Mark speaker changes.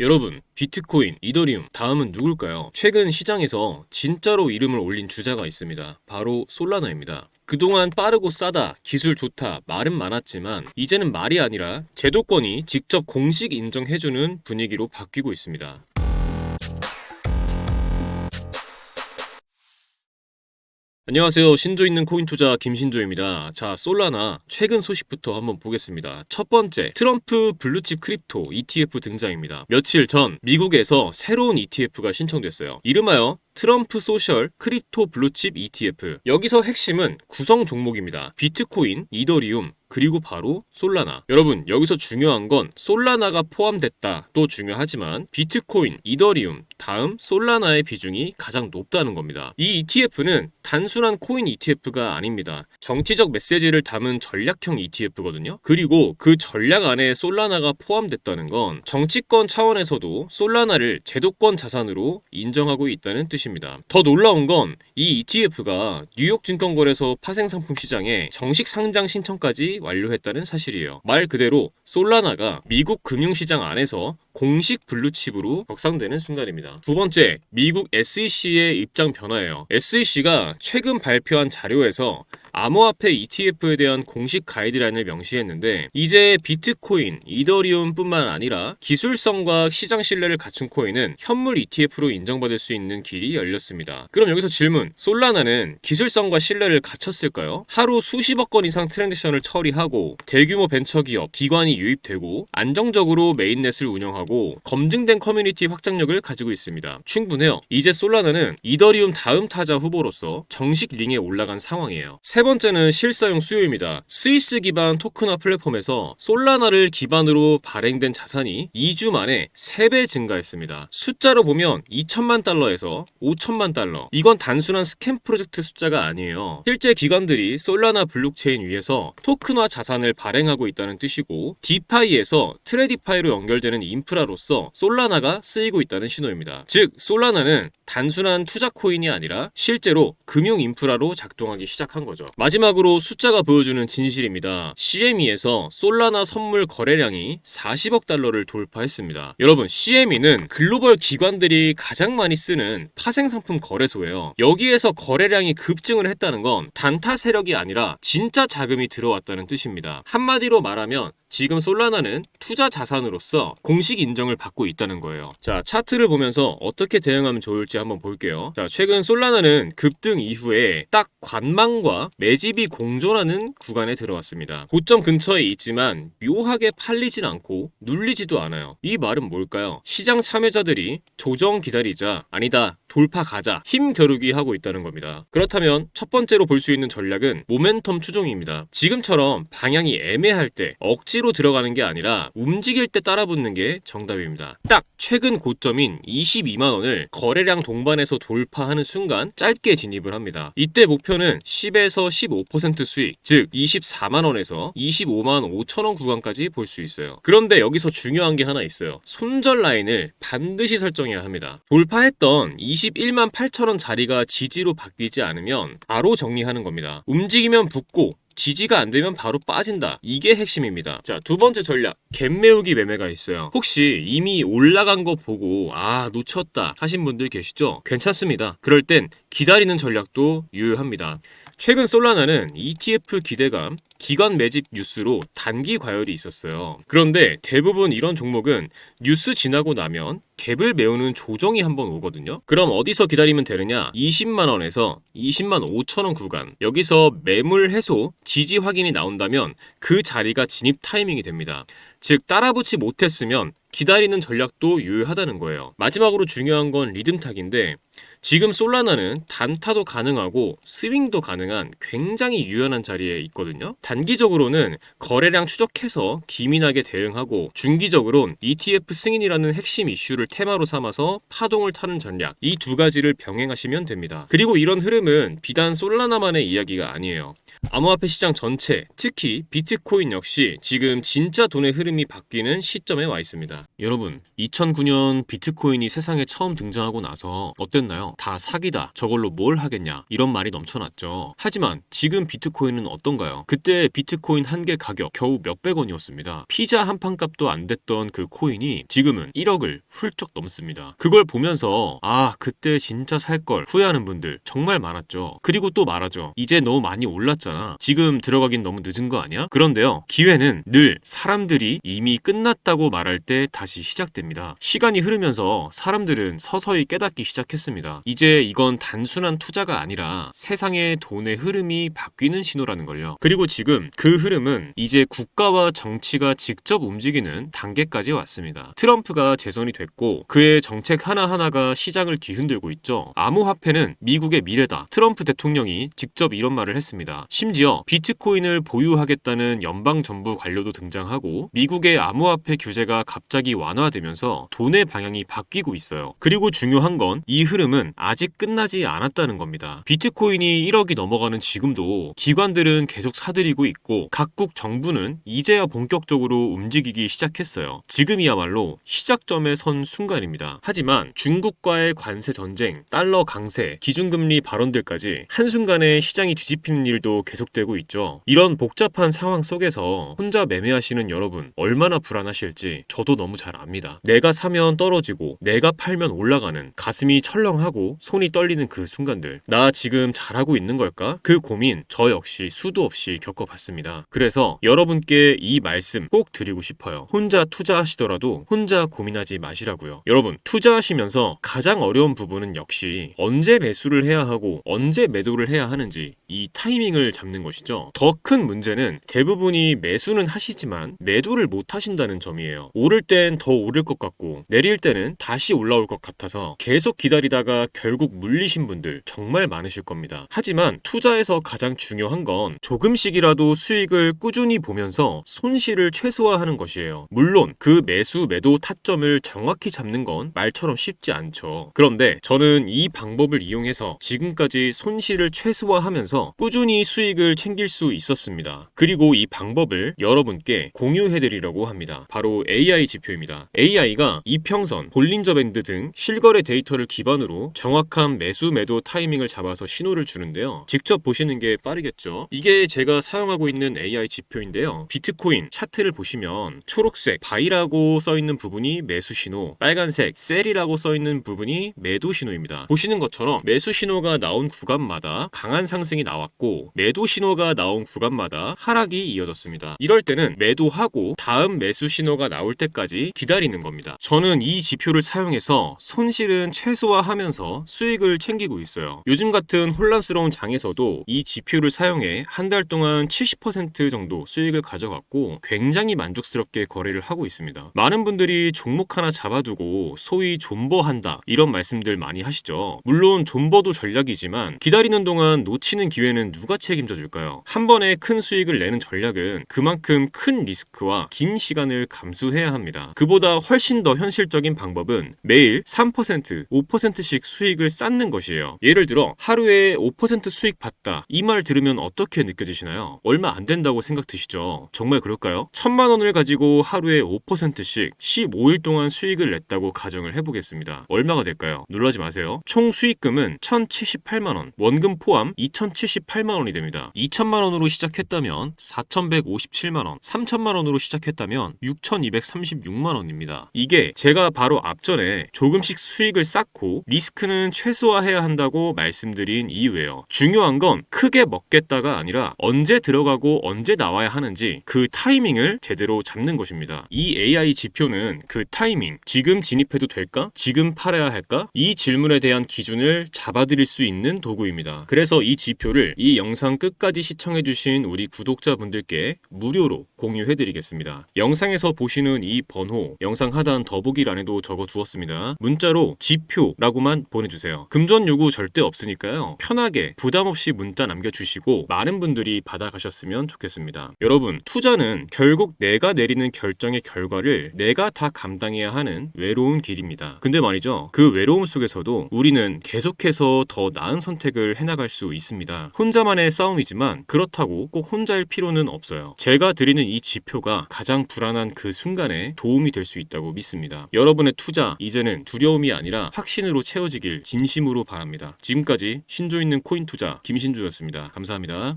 Speaker 1: 여러분, 비트코인, 이더리움, 다음은 누굴까요? 최근 시장에서 진짜로 이름을 올린 주자가 있습니다. 바로 솔라나입니다. 그동안 빠르고 싸다, 기술 좋다, 말은 많았지만 이제는 말이 아니라 제도권이 직접 공식 인정해주는 분위기로 바뀌고 있습니다. 안녕하세요. 신조 있는 코인 투자 김신조입니다. 자, 솔라나 최근 소식부터 한번 보겠습니다. 첫 번째, 트럼프 블루칩 크립토 ETF 등장입니다. 며칠 전 미국에서 새로운 ETF가 신청됐어요. 이름하여 트럼프 소셜 크립토 블루칩 ETF. 여기서 핵심은 구성 종목입니다. 비트코인, 이더리움, 그리고 바로 솔라나. 여러분, 여기서 중요한 건 솔라나가 포함됐다도 중요하지만 비트코인, 이더리움, 다음 솔라나의 비중이 가장 높다는 겁니다. 이 ETF는 단순한 코인 ETF가 아닙니다. 정치적 메시지를 담은 전략형 ETF거든요. 그리고 그 전략 안에 솔라나가 포함됐다는 건 정치권 차원에서도 솔라나를 제도권 자산으로 인정하고 있다는 뜻입니다. 더 놀라운 건 이 ETF가 뉴욕 증권거래소 파생상품 시장에 정식 상장 신청까지 완료했다는 사실이에요. 말 그대로 솔라나가 미국 금융시장 안에서 공식 블루칩으로 격상되는 순간입니다. 두 번째, 미국 SEC의 입장 변화예요. SEC가 최근 발표한 자료에서 암호화폐 ETF에 대한 공식 가이드라인을 명시했는데 이제 비트코인, 이더리움뿐만 아니라 기술성과 시장 신뢰를 갖춘 코인은 현물 ETF로 인정받을 수 있는 길이 열렸습니다. 그럼 여기서 질문, 솔라나는 기술성과 신뢰를 갖췄을까요? 하루 수십억 건 이상 트랜잭션을 처리하고 대규모 벤처 기업, 기관이 유입되고 안정적으로 메인넷을 운영하고 검증된 커뮤니티 확장력을 가지고 있습니다. 충분해요. 이제 솔라나는 이더리움 다음 타자 후보로서 정식 링에 올라간 상황이에요. 세 번째는 실사용 수요입니다. 스위스 기반 토큰화 플랫폼에서 솔라나를 기반으로 발행된 자산이 2주 만에 3배 증가했습니다. 숫자로 보면 2천만 달러에서 5천만 달러. 이건 단순한 스캠 프로젝트 숫자가 아니에요. 실제 기관들이 솔라나 블록체인 위에서 토큰화 자산을 발행하고 있다는 뜻이고 디파이에서 트레디파이로 연결되는 인프라로서 솔라나가 쓰이고 있다는 신호입니다. 즉 솔라나는 단순한 투자 코인이 아니라 실제로 금융 인프라로 작동하기 시작한 거죠. 마지막으로 숫자가 보여주는 진실입니다. CME에서 솔라나 선물 거래량이 40억 달러를 돌파했습니다. 여러분, CME는 글로벌 기관들이 가장 많이 쓰는 파생 상품 거래소예요. 여기에서 거래량이 급증을 했다는 건 단타 세력이 아니라 진짜 자금이 들어왔다는 뜻입니다. 한마디로 말하면 지금 솔라나는 투자 자산으로서 공식 인정을 받고 있다는 거예요. 자, 차트를 보면서 어떻게 대응하면 좋을지 한번 볼게요. 자, 최근 솔라나는 급등 이후에 딱 관망과 매집이 공존하는 구간에 들어왔습니다. 고점 근처에 있지만 묘하게 팔리진 않고 눌리지도 않아요. 이 말은 뭘까요? 시장 참여자들이 조정 기다리자 아니다 돌파 가자 힘 겨루기 하고 있다는 겁니다. 그렇다면 첫 번째로 볼 수 있는 전략은 모멘텀 추종입니다. 지금처럼 방향이 애매할 때 억지 로 들어가는 게 아니라 움직일 때 따라붙는 게 정답입니다. 딱 최근 고점인 22만 원을 거래량 동반해서 돌파하는 순간 짧게 진입을 합니다. 이때 목표는 10에서 15% 수익, 즉 24만 원에서 25만 5천 원 구간까지 볼 수 있어요. 그런데 여기서 중요한 게 하나 있어요. 손절 라인을 반드시 설정해야 합니다. 돌파했던 21만 8천 원 자리가 지지로 바뀌지 않으면 바로 정리하는 겁니다. 움직이면 붙고 지지가 안 되면 바로 빠진다. 이게 핵심입니다. 자, 두 번째 전략. 갭 메우기 매매가 있어요. 혹시 이미 올라간 거 보고 아, 놓쳤다 하신 분들 계시죠? 괜찮습니다. 그럴 땐 기다리는 전략도 유효합니다. 최근 솔라나는 ETF 기대감, 기관 매집 뉴스로 단기 과열이 있었어요. 그런데 대부분 이런 종목은 뉴스 지나고 나면 갭을 메우는 조정이 한번 오거든요. 그럼 어디서 기다리면 되느냐? 20만 원에서 20만 5천 원 구간. 여기서 매물 해소, 지지 확인이 나온다면 그 자리가 진입 타이밍이 됩니다. 즉 따라붙지 못했으면 기다리는 전략도 유효하다는 거예요. 마지막으로 중요한 건 리듬탁인데 지금 솔라나는 단타도 가능하고 스윙도 가능한 굉장히 유연한 자리에 있거든요. 단기적으로는 거래량 추적해서 기민하게 대응하고 중기적으론 ETF 승인이라는 핵심 이슈를 테마로 삼아서 파동을 타는 전략 이 두 가지를 병행하시면 됩니다. 그리고 이런 흐름은 비단 솔라나만의 이야기가 아니에요. 암호화폐 시장 전체, 특히 비트코인 역시 지금 진짜 돈의 흐름이 바뀌는 시점에 와 있습니다. 여러분, 2009년 비트코인이 세상에 처음 등장하고 나서 어땠나요? 다 사기다. 저걸로 뭘 하겠냐. 이런 말이 넘쳐났죠. 하지만 지금 비트코인은 어떤가요? 그때 비트코인 한 개 가격 겨우 몇백 원이었습니다. 피자 한 판 값도 안 됐던 그 코인이 지금은 1억을 훌쩍 넘습니다. 그걸 보면서 아 그때 진짜 살 걸 후회하는 분들 정말 많았죠. 그리고 또 말하죠. 이제 너무 많이 올랐잖아. 지금 들어가긴 너무 늦은 거 아니야? 그런데요. 기회는 늘 사람들이 이미 끝났다고 말할 때 다시 시작됩니다. 시간이 흐르면서 사람들은 서서히 깨닫기 시작했습니다. 이제 이건 단순한 투자가 아니라 세상의 돈의 흐름이 바뀌는 신호라는 걸요. 그리고 지금 그 흐름은 이제 국가와 정치가 직접 움직이는 단계까지 왔습니다. 트럼프가 재선이 됐고 그의 정책 하나하나가 시장을 뒤흔들고 있죠. 암호화폐는 미국의 미래다. 트럼프 대통령이 직접 이런 말을 했습니다. 심지어 비트코인을 보유하겠다는 연방 정부 관료도 등장하고 미국의 암호화폐 규제가 갑자기 완화되면서 돈의 방향이 바뀌고 있어요. 그리고 중요한 건 이 흐름은 아직 끝나지 않았다는 겁니다. 비트코인이 1억이 넘어가는 지금도 기관들은 계속 사들이고 있고 각국 정부는 이제야 본격적으로 움직이기 시작했어요. 지금이야말로 시작점에 선 순간입니다. 하지만 중국과의 관세 전쟁, 달러 강세, 기준금리 발언들까지 한순간에 시장이 뒤집히는 일도 계속되고 있죠. 이런 복잡한 상황 속에서 혼자 매매하시는 여러분 얼마나 불안하실지 저도 너무 잘 압니다. 내가 사면 떨어지고 내가 팔면 올라가는 가슴이 철렁하고 손이 떨리는 그 순간들 나 지금 잘하고 있는 걸까? 그 고민 저 역시 수도 없이 겪어봤습니다. 그래서 여러분께 이 말씀 꼭 드리고 싶어요. 혼자 투자하시더라도 혼자 고민하지 마시라고요. 여러분 투자하시면서 가장 어려운 부분은 역시 언제 매수를 해야 하고 언제 매도를 해야 하는지 이 타이밍을 잡는 것이죠. 더 큰 문제는 대부분이 매수는 하시지만 매도를 못 하신다는 점이에요. 오를 땐 더 오를 것 같고 내릴 때는 다시 올라올 것 같아서 계속 기다리다가 결국 물리신 분들 정말 많으실 겁니다. 하지만 투자에서 가장 중요한 건 조금씩이라도 수익을 꾸준히 보면서 손실을 최소화하는 것이에요. 물론 그 매수 매도 타점을 정확히 잡는 건 말처럼 쉽지 않죠. 그런데 저는 이 방법을 이용해서 지금까지 손실을 최소화하면서 꾸준히 수익을 챙길 수 있었습니다. 그리고 이 방법을 여러분께 공유해드리려고 합니다. 바로 AI 지표입니다. AI가 이평선, 볼린저 밴드 등 실거래 데이터를 기반으로 정확한 매수 매도 타이밍을 잡아서 신호를 주는데요. 직접 보시는 게 빠르겠죠. 이게 제가 사용하고 있는 AI 지표인데요. 비트코인 차트를 보시면 초록색 바이라고 써 있는 부분이 매수 신호, 빨간색 셀이라고 써 있는 부분이 매도 신호입니다. 보시는 것처럼 매수 신호가 나온 구간마다 강한 상승이 나왔고 매도 신호가 나온 구간마다 하락이 이어졌습니다. 이럴 때는 매도하고 다음 매수 신호가 나올 때까지 기다리는 겁니다. 저는 이 지표를 사용해서 손실은 최소화하면서 수익을 챙기고 있어요. 요즘 같은 혼란스러운 장에서도 이 지표를 사용해 한 달 동안 70% 정도 수익을 가져갔고 굉장히 만족스럽게 거래를 하고 있습니다. 많은 분들이 종목 하나 잡아두고 소위 존버한다 이런 말씀들 많이 하시죠. 물론 존버도 전략이지만 기다리는 동안 놓치는 기회는 누가 책임져 줄까요? 한 번에 큰 수익을 내는 전략은 그만큼 큰 리스크와 긴 시간을 감수해야 합니다. 그보다 훨씬 더 현실적인 방법은 매일 3%, 5%씩 수익을 쌓는 것이에요. 예를 들어 하루에 5% 수익 봤다. 이 말 들으면 어떻게 느껴지시나요? 얼마 안 된다고 생각 드시죠? 정말 그럴까요? 천만 원을 가지고 하루에 5%씩 15일 동안 수익을 냈다고 가정을 해보겠습니다. 얼마가 될까요? 놀라지 마세요. 총 수익금은 1,078만 원, 원금 포함 2,078만 원이 됩니다. 2천만 원으로 시작했다면 4,157만 원, 3천만 원으로 시작했다면 6,236만 원입니다. 이게 제가 바로 앞전에 조금씩 수익을 쌓고 리스크 는 최소화해야 한다고 말씀드린 이유예요. 중요한 건 크게 먹겠다가 아니라 언제 들어가고 언제 나와야 하는지 그 타이밍을 제대로 잡는 것입니다. 이 AI 지표는 그 타이밍, 지금 진입해도 될까? 지금 팔아야 할까? 이 질문에 대한 기준을 잡아드릴 수 있는 도구입니다. 그래서 이 지표를 이 영상 끝까지 시청해주신 우리 구독자분들께 무료로 공유해드리겠습니다. 영상에서 보시는 이 번호, 영상 하단 더보기란에도 적어 두었습니다. 문자로 지표라고만 보내주세요. 금전 요구 절대 없으니까요. 편하게 부담 없이 문자 남겨주시고 많은 분들이 받아가셨으면 좋겠습니다. 여러분, 투자는 결국 내가 내리는 결정의 결과를 내가 다 감당해야 하는 외로운 길입니다. 근데 말이죠. 그 외로움 속에서도 우리는 계속해서 더 나은 선택을 해나갈 수 있습니다. 혼자만의 싸움이지만 그렇다고 꼭 혼자일 필요는 없어요. 제가 드리는 이 지표가 가장 불안한 그 순간에 도움이 될 수 있다고 믿습니다. 여러분의 투자 이제는 두려움이 아니라 확신으로 채워지기 되시길 진심으로 바랍니다. 지금까지 신조 있는 코인 투자 김신조였습니다. 감사합니다.